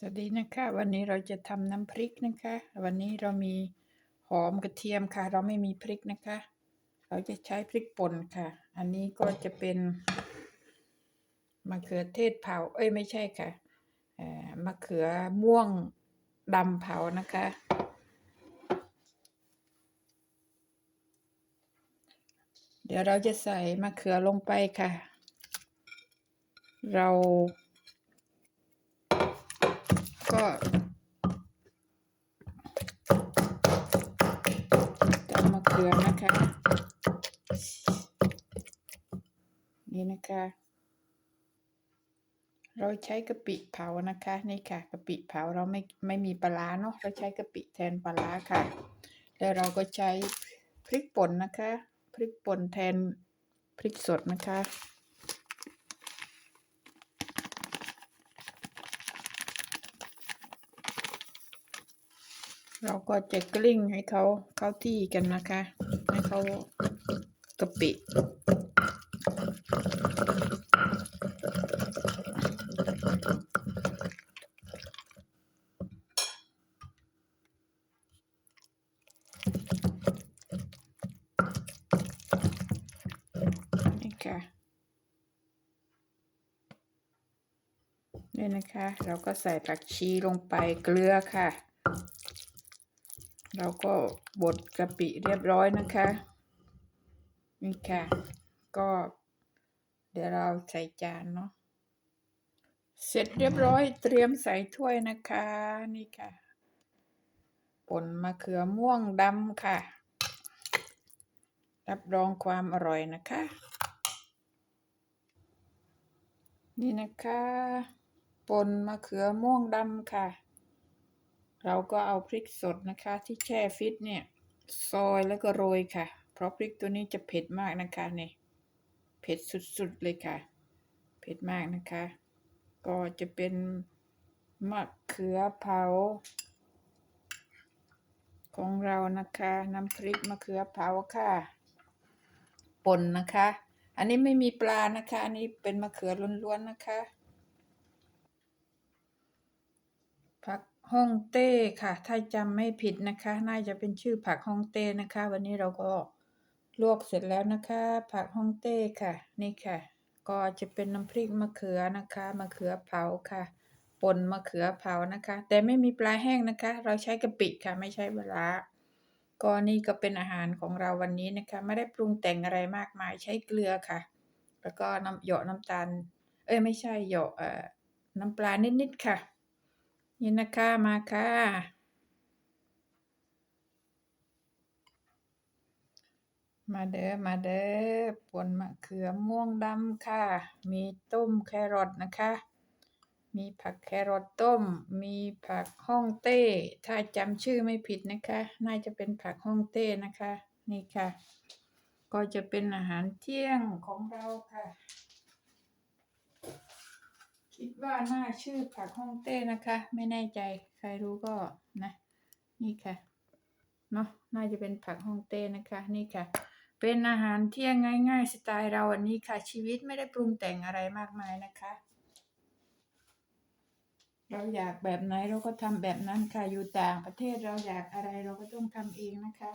สวัสดีนะคะ วันนี้เราจะทำน้ำพริกนะคะ วันนี้เรามีหอมกระเทียมค่ะ เราไม่มีพริกนะคะ เราจะใช้พริกป่นค่ะ อันนี้ก็จะเป็นมะเขือเทศเผา เอ้ยไม่ใช่ค่ะมะเขือม่วงดำเผานะคะ เดี๋ยวเราจะใส่มะเขือลงไปค่ะ เรา ก็ตำมะเขือนะคะ นี่นะคะ เราใช้กะปิเผานะคะ นี่ค่ะกะปิเผาเราไม่ไม่มีปลาเนาะเราใช้กะปิแทนปลาค่ะ แล้วเราก็ใช้พริกป่นนะคะ พริกป่นแทนพริกสดนะคะ เราก็จะกลิ้งให้เขาเข้าที่กันนะคะ ให้เขากะปินี่ค่ะนี่นะคะ เราก็ใส่ผักชีลงไปเกลือค่ะ เราก็บดกะปิเรียบร้อยนะคะ นี่ค่ะ ก็เดี๋ยวเราใส่จานเนาะ เสร็จเรียบร้อยเตรียมใส่ถ้วยนะคะ นี่ค่ะป่นมะเขือม่วงดำค่ะ รับรองความอร่อยนะคะ นี่นะคะป่นมะเขือม่วงดำค่ะ เราก็เอาพริกสดนะคะที่แช่ฟิตเนี่ย ซอยแล้วก็โรยค่ะ เพราะพริกตัวนี้จะเผ็ดมากนะคะเนี่ยเผ็ดสุดๆเลยค่ะ เผ็ดมากนะคะ ก็จะเป็นมะเขือเผา ของเรานะคะน้ำพริกมะเขือเผาค่ะป่นนะคะ อันนี้ไม่มีปลานะคะ อันนี้เป็นมะเขือล้วนๆนะคะ ผักฮ่องเต้ค่ะ ถ้าจำไม่ผิดนะคะ น่าจะเป็นชื่อผักฮ่องเต้นะคะ วันนี้เราก็ลวกเสร็จแล้วนะคะ ผักฮ่องเต้ค่ะ นี่ค่ะ ก็จะเป็นน้ำพริกมะเขือนะคะ มะเขือเผาค่ะป่นมะเขือเผานะคะ แต่ไม่มีปลาแห้งนะคะ เราใช้กะปิค่ะ ไม่ใช่ปลาก็นี่ก็เป็นอาหารของเราวันนี้นะคะ ไม่ได้ปรุงแต่งอะไรมากมาย ใช้เกลือค่ะ แล้วก็น้ำเหยาะน้ำตาล เอ้ยไม่ใช่เหยาะเอ่อน้ำปลานิดๆค่ะ นี่นะคะมาค่ะ มาเด้อมาเด้อป่นมะเขือม่วงดำค่ะ มีต้มแครอทนะคะ มีผักแครอทต้ม มีผักฮ่องเต้ ถ้าจำชื่อไม่ผิดนะคะ น่าจะเป็นผักฮ่องเต้นะคะ นี่ค่ะ ก็จะเป็นอาหารเที่ยงของเราค่ะ ว่าน่าชื่อผักฮ่องเต้นะคะ ไม่แน่ใจใครรู้ก็นะ นี่ค่ะเนาะน่าจะเป็นผักฮ่องเต้นะคะ นี่ค่ะ เป็นอาหารเที่ยงง่าย ๆ สไตล์เราวันนี้ค่ะ ชีวิตไม่ได้ปรุงแต่งอะไรมากมายนะคะ เราอยากแบบไหนเราก็ทำแบบนั้นค่ะอยู่ต่างประเทศเราอยากอะไรเราก็ต้องทำเองนะคะ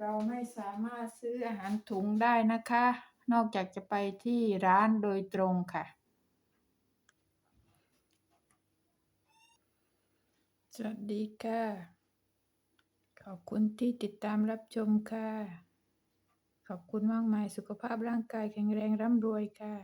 เราไม่สามารถซื้ออาหารถุงได้นะคะ นอกจากจะไปที่ร้านโดยตรงค่ะ สวัสดีค่ะ ขอบคุณที่ติดตามรับชมค่ะ ขอบคุณมากมาย สุขภาพร่างกายแข็งแรงร่ำรวยค่ะ